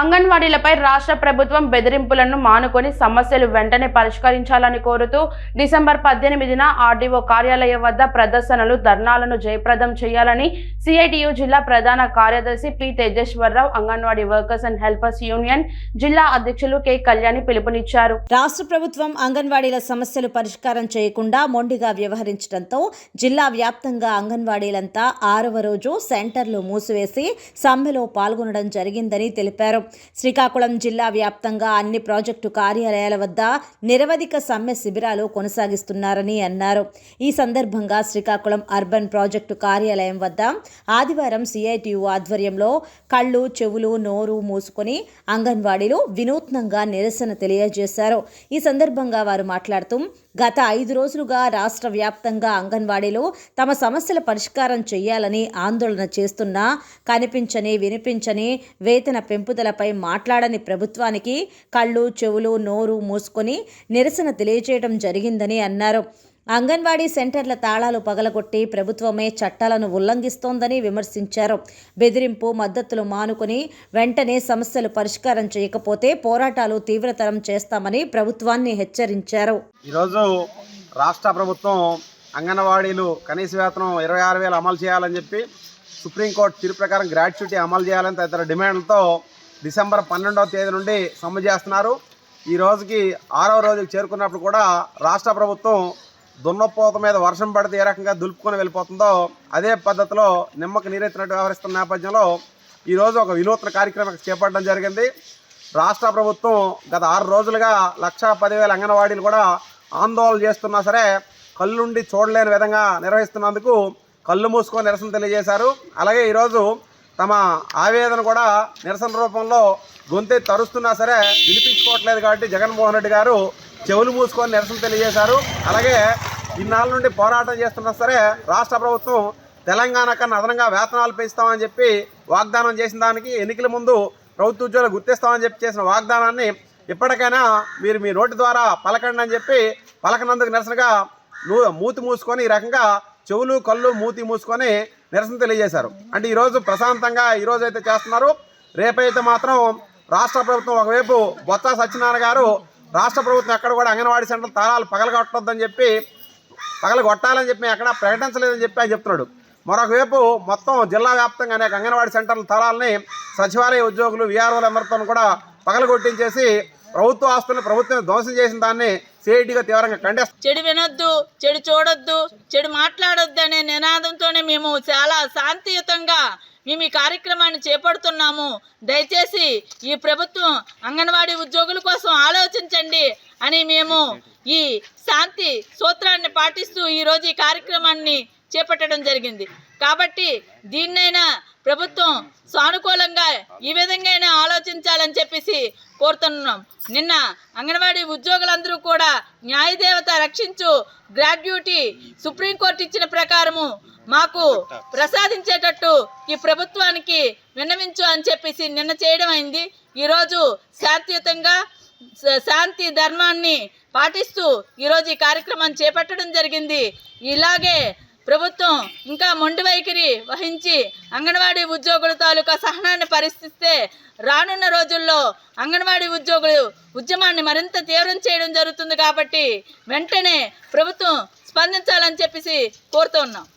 అంగన్వాడీలపై రాష్ట్ర ప్రభుత్వం బెదిరింపులను మానుకొని సమస్యలు వెంటనే పరిష్కరించాలని కోరుతూ డిసెంబర్ పద్దెనిమిదిన ఆర్డీఓ కార్యాలయం వద్ద ప్రదర్శనలు ధర్నాలను జయప్రదం చేయాలని సిఐటియు జిల్లా ప్రధాన కార్యదర్శి P Tejeswararao anganwadi workers and helpers union జిల్లా అధ్యక్షులు కె కళ్యాణి పిలుపునిచ్చారు. రాష్ట్ర ప్రభుత్వం అంగన్వాడీల సమస్యలు పరిష్కారం చేయకుండా మొండిగా వ్యవహరించడంతో జిల్లా వ్యాప్తంగా అంగన్వాడీలంతా ఆరవ రోజు సెంటర్లు మూసివేసి సమ్మెలో పాల్గొనడం జరిగిందని తెలిపారు. శ్రీకాకుళం జిల్లా వ్యాప్తంగా అన్ని ప్రాజెక్టు కార్యాలయాల వద్ద నిరవధిక సమ్మె శిబిరాలు కొనసాగిస్తున్నారని అన్నారు. ఈ సందర్భంగా శ్రీకాకుళం అర్బన్ ప్రాజెక్టు కార్యాలయం వద్ద ఆదివారం సిఐటియు ఆధ్వర్యంలో కళ్ళు చెవులు నోరు మూసుకొని అంగన్వాడీలు వినూత్నంగా నిరసన తెలియజేశారు. ఈ సందర్భంగా వారు మాట్లాడుతూ గత ఐదు రోజులుగా రాష్ట్ర వ్యాప్తంగా అంగన్వాడీలు తమ సమస్యల పరిష్కారం చేయాలని ఆందోళన చేస్తున్నా కనిపించని వినిపించని వేతన పెంపుదల అంశాలపై మాట్లాడని ప్రభుత్వానికి కళ్ళు చెవులు నోరు మూసుకొని నిరసన తెలియచేయడం జరిగిందని అన్నారు. అంగన్వాడీ సెంటర్ల తాళాలు పగలగొట్టి ప్రభుత్వమే చట్టాలను ఉల్లంఘిస్తోందని విమర్శించారు. బెదిరింపు మద్దతులు మానుకొని వెంటనే సమస్యలు పరిష్కారం చేయకపోతే పోరాటాలు తీవ్రతరం చేస్తామని ప్రభుత్వాన్ని హెచ్చరించారు. ఈరోజు రాష్ట్ర ప్రభుత్వం అంగన్వాడీలు కనీస వేతనం ఇరవై ఆరు వేలు అమలు చేయాలని చెప్పి సుప్రీంకోర్టు తీర్పు ప్రకారం గ్రాట్యుటీ అమలు చేయాలని తదితర డిమాండ్లతో డిసెంబర్ పన్నెండవ తేదీ నుండి సమ్మె చేస్తున్నారు. ఈ రోజుకి ఆరవ రోజుకి చేరుకున్నప్పుడు కూడా రాష్ట్ర ప్రభుత్వం దున్నపోత మీద వర్షం పడితే ఏ రకంగా దులుపుకొని వెళ్ళిపోతుందో అదే పద్ధతిలో నిమ్మకు నీరెత్తినట్టు వ్యవహరిస్తున్న నేపథ్యంలో ఈరోజు ఒక వినూత్న కార్యక్రమం చేపట్టడం జరిగింది. రాష్ట్ర ప్రభుత్వం గత ఆరు రోజులుగా లక్ష పదివేల అంగన్వాడీలు కూడా ఆందోళన చేస్తున్నా సరే కళ్ళుండి చూడలేని విధంగా నిర్వహిస్తున్నందుకు కళ్ళు మూసుకొని నిరసన తెలియజేశారు. అలాగే ఈరోజు తమ ఆవేదన కూడా నిరసన రూపంలో గొంతె తరుస్తున్నా సరే వినిపించుకోవట్లేదు కాబట్టి జగన్మోహన్ రెడ్డి గారు చెవులు మూసుకొని నిరసన తెలియజేశారు. అలాగే ఇన్నాళ్ళ నుండి పోరాటం చేస్తున్నా సరే రాష్ట్ర ప్రభుత్వం తెలంగాణ కన్నా అదనంగా వేతనాలు పెంచుతామని చెప్పి వాగ్దానం చేసిన దానికి ఎన్నికల ముందు ప్రభుత్వ ఉద్యోగులు గుర్తిస్తామని చెప్పి చేసిన వాగ్దానాన్ని ఇప్పటికైనా మీరు మీ నోటి ద్వారా పలకండి అని చెప్పి పలకనందుకు నిరసనగా మూతి మూసుకొని ఈ రకంగా చెవులు కళ్ళు మూతి మూసుకొని నిరసన తెలియజేశారు. అంటే ఈరోజు ప్రశాంతంగా ఈరోజు అయితే చేస్తున్నారు. రేపైతే మాత్రం రాష్ట్ర ప్రభుత్వం ఒకవైపు బొత్స సత్యనారాయణ గారు రాష్ట్ర ప్రభుత్వం ఎక్కడ కూడా అంగన్వాడీ సెంటర్ తాళాలు పగలగొట్టొద్దని చెప్పి పగలగొట్టాలని చెప్పి ఎక్కడ ప్రకటించలేదని చెప్పి ఆయన చెప్తున్నాడు. మరొకవైపు మొత్తం జిల్లా వ్యాప్తంగా అనేక అంగన్వాడీ సెంటర్ల తాళాలని సచివాలయ ఉద్యోగులు వీఆర్ఓలు అందరితో కూడా పగలగొట్టించేసి ప్రభుత్వ ఆస్తులను ప్రభుత్వం ధ్వంసం చేసిన దాన్ని సిఐటిగా తీవ్రంగా ఖండిస్తారు చెడు వినొద్దు చెడు చూడొద్దు చెడు మాట్లాడొద్దు అనే నినాదంతోనే మేము చాలా శాంతియుతంగా మేము ఈ కార్యక్రమాన్ని చేపడుతున్నాము. దయచేసి ఈ ప్రభుత్వం అంగన్వాడీ ఉద్యోగుల కోసం ఆలోచించండి అని మేము ఈ శాంతి సూత్రాన్ని పాటిస్తూ ఈరోజు ఈ కార్యక్రమాన్ని చేపట్టడం జరిగింది. కాబట్టి దీన్నైనా ప్రభుత్వం సానుకూలంగా ఈ విధంగా ఆలోచించాలని చెప్పేసి కోరుతున్నాం. నిన్న అంగన్వాడీ ఉద్యోగులందరూ కూడా న్యాయదేవత రక్షించు గ్రాడ్యుటీ సుప్రీంకోర్టు ఇచ్చిన ప్రకారము మాకు ప్రసాదించేటట్టు ఈ ప్రభుత్వానికి విన్నవించు అని చెప్పేసి నిన్న చేయడం అయింది. ఈరోజు శాంతియుతంగా శాంతి ధర్మాన్ని పాటిస్తూ ఈరోజు ఈ కార్యక్రమం చేపట్టడం జరిగింది. ఇలాగే ప్రభుత్వం ఇంకా మొండి వైఖరి వహించి అంగన్వాడీ ఉద్యోగుల తాలూకా సహనాన్ని పరిస్థిస్తే రానున్న రోజుల్లో అంగన్వాడీ ఉద్యోగులు ఉద్యమాన్ని మరింత తీవ్రం చేయడం జరుగుతుంది కాబట్టి వెంటనే ప్రభుత్వం స్పందించాలని చెప్పేసి కోరుతూ ఉన్నాం.